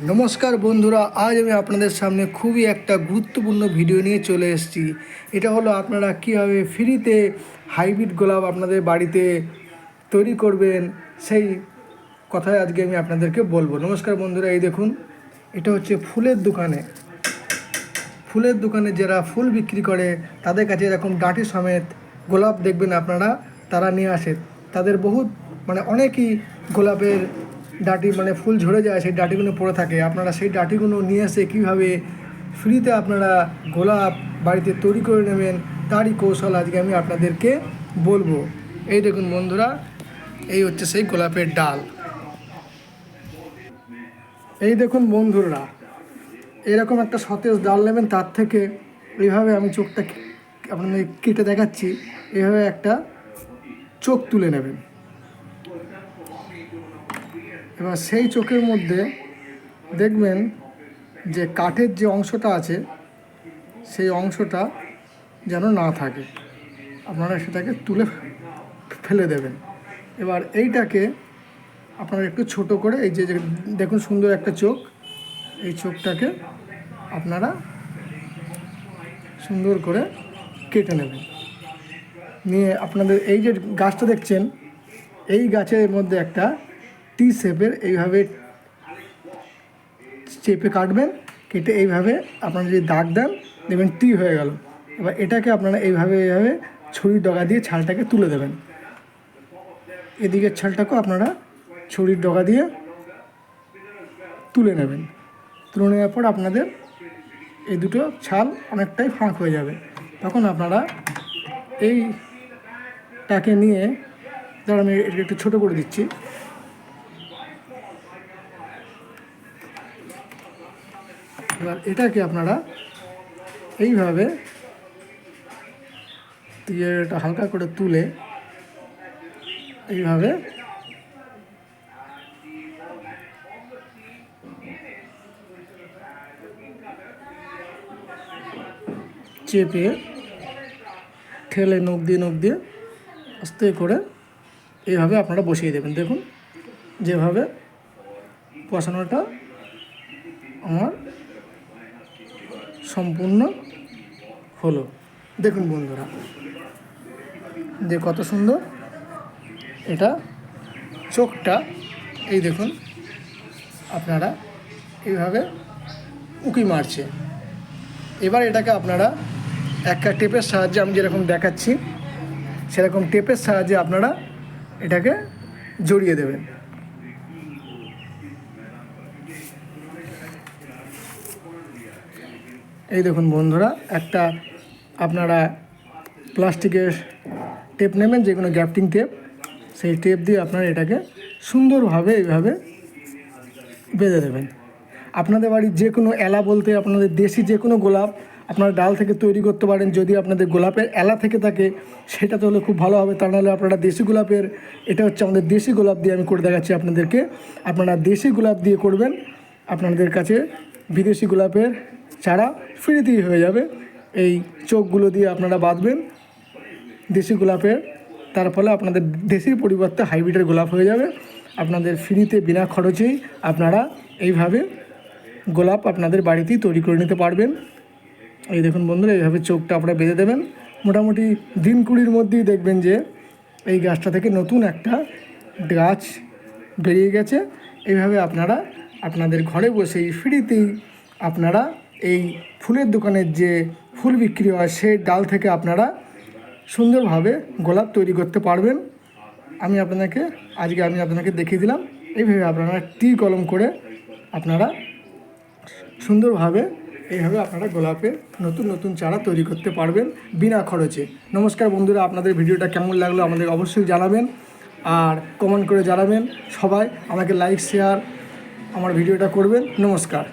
নমস্কার বন্ধুরা, আজ আমি আপনাদের সামনে খুবই একটা গুরুত্বপূর্ণ ভিডিও নিয়ে চলে এসেছি। এটা হলো আপনারা কীভাবে ফ্রিতে হাইব্রিড গোলাপ আপনাদের বাড়িতে তৈরি করবেন, সেই কথাই আজকে আমি আপনাদেরকে বলব। নমস্কার বন্ধুরা, এই দেখুন, এটা হচ্ছে ফুলের দোকানে। ফুলের দোকানে যারা ফুল বিক্রি করে, তাদের কাছে এরকম ডাঁটি সমেত গোলাপ দেখবেন আপনারা, তারা নিয়ে আসে। তাদের বহুত মানে অনেকই গোলাপের ডাঁটি মানে ফুল ঝরে যায়, সেই ডাটিগুলো পড়ে থাকে। আপনারা সেই ডাটিগুলো নিয়ে এসে কীভাবে ফ্রিতে আপনারা গোলাপ বাড়িতে তৈরি করে নেবেন, তারই কৌশল আজকে আমি আপনাদেরকে বলব। এই দেখুন বন্ধুরা, এই হচ্ছে সেই গোলাপের ডাল। এই দেখুন বন্ধুরা, এরকম একটা সতেজ ডাল নেবেন, তার থেকে এইভাবে আমি চোখটা আপনাদের কেটে দেখাচ্ছি এইভাবে একটা চোখ তুলে নেবেন। এবার সেই চোখের মধ্যে দেখবেন যে কাঠের যে অংশটা আছে, সেই অংশটা যেন না থাকে। আপনারা সেটাকে তুলে ফেলে দেবেন। এবার এইটাকে আপনারা একটু ছোট করে এই যে দেখুন সুন্দর একটা চোখ, এই চোখটাকে আপনারা সুন্দর করে কেটে নেবেন। নিয়ে আপনাদের এই যে গাছটা দেখছেন, এই গাছের মধ্যে একটা টি শেপের এইভাবে চেপে কাটবেন, কেটে এইভাবে আপনারা যদি দাগ দেন, দেখবেন টি হয়ে গেল। এবার এটাকে আপনারা এইভাবে এইভাবে ছুরির ডগা দিয়ে ছালটাকে তুলে দেবেন। এদিকের ছালটাকেও আপনারা ছুরির ডগা দিয়ে তুলে নেবেন। তুলে নেওয়ার পর আপনাদের এই দুটো ছাল অনেকটাই ফাঁক হয়ে যাবে। তখন আপনারা এইটাকে নিয়ে, ধর আমি একটু ছোটো করে দিচ্ছি। এবার এটাকে আপনারা এইভাবে এটা হালকা করে তুলে এইভাবে চেপে ঠেলে নখ দিয়ে নখ দিয়ে আস্তে করে এইভাবে আপনারা বসিয়ে দেবেন। দেখুন, যেভাবে বসানোটা আমার সম্পূর্ণ হলো। দেখুন বন্ধুরা, যে কত সুন্দর এটা চোখটা, এই দেখুন, আপনারা এইভাবে উঁকি মারছে। এবার এটাকে আপনারা একটা টেপের সাহায্যে আমি যেরকম দেখাচ্ছি, সেরকম টেপের সাহায্যে আপনারা এটাকে জড়িয়ে দেবেন। এই দেখুন বন্ধুরা, একটা আপনারা প্লাস্টিকের টেপ নেবেন, যে কোনো গ্যাপটিং টেপ, সেই টেপ দিয়ে আপনারা এটাকে সুন্দরভাবে এইভাবে বেঁধে দেবেন। আপনাদের বাড়ির যে কোনো এলা বলতে, আপনাদের দেশি যে কোনো গোলাপ আপনারা ডাল থেকে তৈরি করতে পারেন, যদি আপনাদের গোলাপের এলা থেকে থাকে, সেটা তাহলে খুব ভালো হবে। তা নাহলে আপনারা দেশি গোলাপের, এটা হচ্ছে আমাদের দেশি গোলাপ দিয়ে আমি করে দেখাচ্ছি আপনাদেরকে। আপনারা দেশি গোলাপ দিয়ে করবেন, আপনাদের কাছে বিদেশি গোলাপের চারা ফ্রিতেই হয়ে যাবে। এই চোখগুলো দিয়ে আপনারা বাঁধবেন দেশি গোলাপের। তার ফলে আপনাদের দেশির পরিবর্তে হাইব্রিডের গোলাপ হয়ে যাবে। আপনাদের ফ্রিতে বিনা খরচেই আপনারা এইভাবে গোলাপ আপনাদের বাড়িতেই তৈরি করে নিতে পারবেন। এই দেখুন বন্ধুরা, এইভাবে চোখটা আপনারা বেঁধে দেবেন। মোটামুটি দিন কুড়ির মধ্যেই দেখবেন যে এই গাছটা থেকে নতুন একটা গাছ বেরিয়ে গেছে। এইভাবে আপনারা আপনাদের ঘরে বসেই ফ্রিতেই আপনারা এই ফুলের দোকানের যে ফুল বিক্রি হয়, সেই ডাল থেকে আপনারা সুন্দরভাবে গোলাপ তৈরি করতে পারবেন। আমি আপনাকে, আজকে আমি আপনাকে দেখিয়ে দিলাম। এইভাবে আপনারা টি কলম করে আপনারা সুন্দরভাবে এইভাবে আপনারা গোলাপের নতুন নতুন চারা তৈরি করতে পারবেন বিনা খরচে। নমস্কার বন্ধুরা, আপনাদের ভিডিওটা কেমন লাগল আমাদের অবশ্যই জানাবেন। আর কমেন্ট করে জানাবেন। সবাই আমাকে লাইক শেয়ার আমার ভিডিওটা করবেন। নমস্কার।